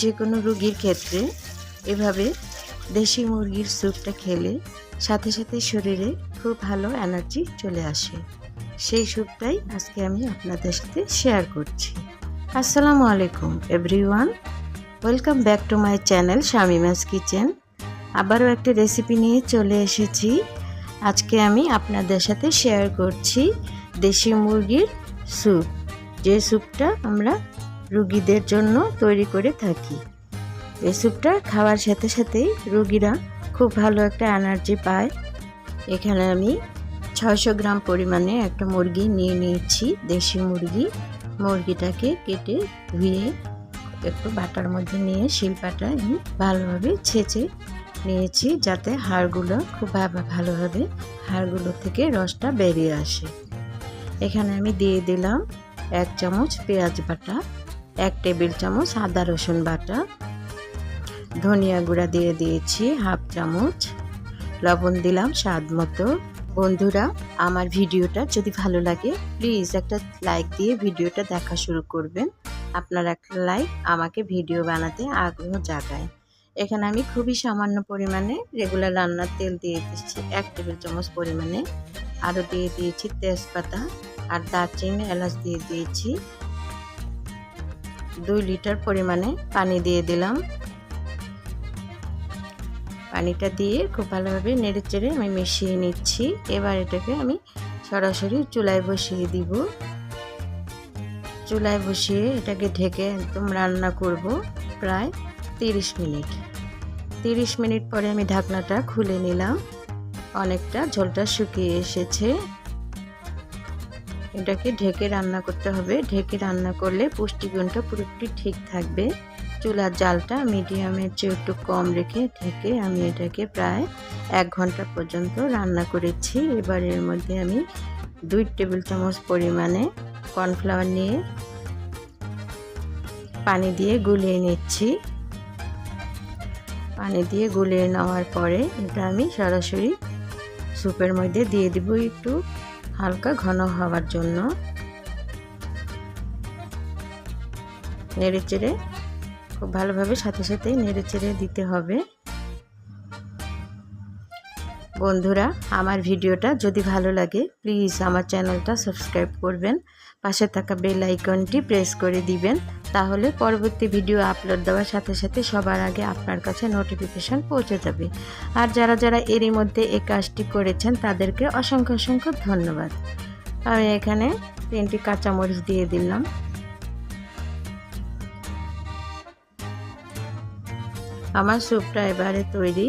যে কোনো রুগীর ক্ষেত্রে এভাবে দেশি মুরগির স্যুপটা খেলে সাথে সাথে শরীরে খুব ভালো এনার্জি চলে আসে। সেই স্যুপটাই আজকে আমি আপনাদের সাথে শেয়ার করছি। আসসালামু আলাইকুম, everyone. Welcome back to my channel Shamima's kitchen. আবারও একটা রেসিপি নিয়ে চলে এসেছি। আজকে আমি আপনাদের সাথে শেয়ার করছি দেশি মুরগির স্যুপ। যে স্যুপটা আমরা রুগীদের জন্য তৈরি করে থাকি। এই স্যুপটা খাওয়ার সাথে সাথেই রুগীরা খুব ভালো একটা এনার্জি পায়। এখানে আমি ছয়শো গ্রাম পরিমাণে একটা মুরগি নিয়ে নিয়েছি, দেশি মুরগি। মুরগিটাকে কেটে ধুয়ে একটু বাটার মধ্যে নিয়ে শিলপাটায় আমি ভালোভাবে ছেঁচে নিয়েছি যাতে হাড়গুলো খুব ভালোভাবে হাড়গুলো থেকে রসটা বেরিয়ে আসে। এখানে আমি দিয়ে দিলাম এক চামচ পেঁয়াজ বাটা। এক টেবিল চামচ আদা রসুন বাটা, ধনিয়া গুঁড়া দিয়ে দিয়েছি হাফ চামচ। লবণ দিলাম স্বাদ মতো। বন্ধুরা, আমার ভিডিওটা যদি ভালো লাগে, প্লিজ একটা লাইক দিয়ে ভিডিওটা দেখা শুরু করবেন। আপনার একটা লাইক আমাকে ভিডিও বানাতে আগ্রহ জাগায়। এখানে আমি খুবই সামান্য পরিমাণে রেগুলার রান্নার তেল দিয়ে দিচ্ছি, এক টেবিল চামচ পরিমাণে। আরও দিয়ে দিয়েছি তেজপাতা আর দারচিনি এলাচ দিয়ে দিয়েছি। দুই লিটার পরিমাণে পানি দিয়ে দিলাম। পানিটা দিয়ে খুব ভালোভাবে নেড়ে চেড়ে আমি মিশিয়ে নিচ্ছি। এবার এটাকে আমি সরাসরি চুলায় বসিয়ে দিব। চুলায় বসিয়ে এটাকে ঢেকে একদম রান্না করব প্রায় তিরিশ মিনিট। তিরিশ মিনিট পরে আমি ঢাকনাটা খুলে নিলাম। অনেকটা ঝোলটা শুকিয়ে এসেছে। এটাকে ঢেকে রান্না করতে হবে। ঢেকে রান্না করলে পুষ্টিগুণটা পুরোপুরি ঠিক থাকবে। চুলার জালটা মিডিয়ামের চেয়ে একটু কম রেখে ঢেকে আমি এটাকে প্রায় এক ঘণ্টা পর্যন্ত রান্না করেছি। এবার এর মধ্যে আমি দুই টেবিল চামচ পরিমাণে কর্নফ্লাওয়ার নিয়ে পানি দিয়ে গুলিয়ে নিচ্ছি। পানি দিয়ে গুলিয়ে নেওয়ার পরে এটা আমি সরাসরি স্যুপের মধ্যে দিয়ে দিব একটু। হালকা ঘন হওয়ার জন্য নেড়ে চেড়ে খুব ভালোভাবে সাথে সাথে নেড়ে চেড়ে দিতে হবে। বন্ধুরা, আমার ভিডিওটা যদি ভালো লাগে, প্লিজ আমার চ্যানেলটা সাবস্ক্রাইব করবেন। পাশে থাকা বেল আইকনটি প্রেস করে দিবেন। তাহলে পরবর্তী ভিডিও আপলোড দেওয়ার সাথে সাথে সবার আগে আপনার কাছে নোটিফিকেশান পৌঁছে যাবে। আর যারা যারা এরই মধ্যে এই কাজটি করেছেন, তাদেরকে অসংখ্য অসংখ্য ধন্যবাদ। আমি এখানে তিনটি কাঁচামরিচ দিয়ে দিলাম। আমার স্যুপটা এবারে তৈরি।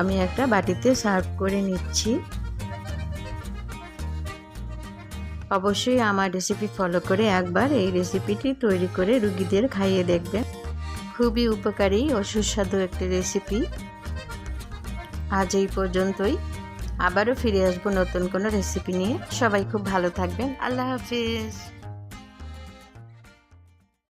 আমি একটা বাটিতে সার্ভ করে নিচ্ছি। অবশ্যই আমার রেসিপি ফলো করে একবার এই রেসিপিটি তৈরি করে রুগীদের খাইয়ে দেখবেন। খুবই উপকারী ও সুস্বাদু একটি রেসিপি আজ এই পর্যন্তই। আবারও ফিরে আসব নতুন কোনো রেসিপি নিয়ে। সবাই খুব ভালো থাকবেন। আল্লাহ হাফিজ।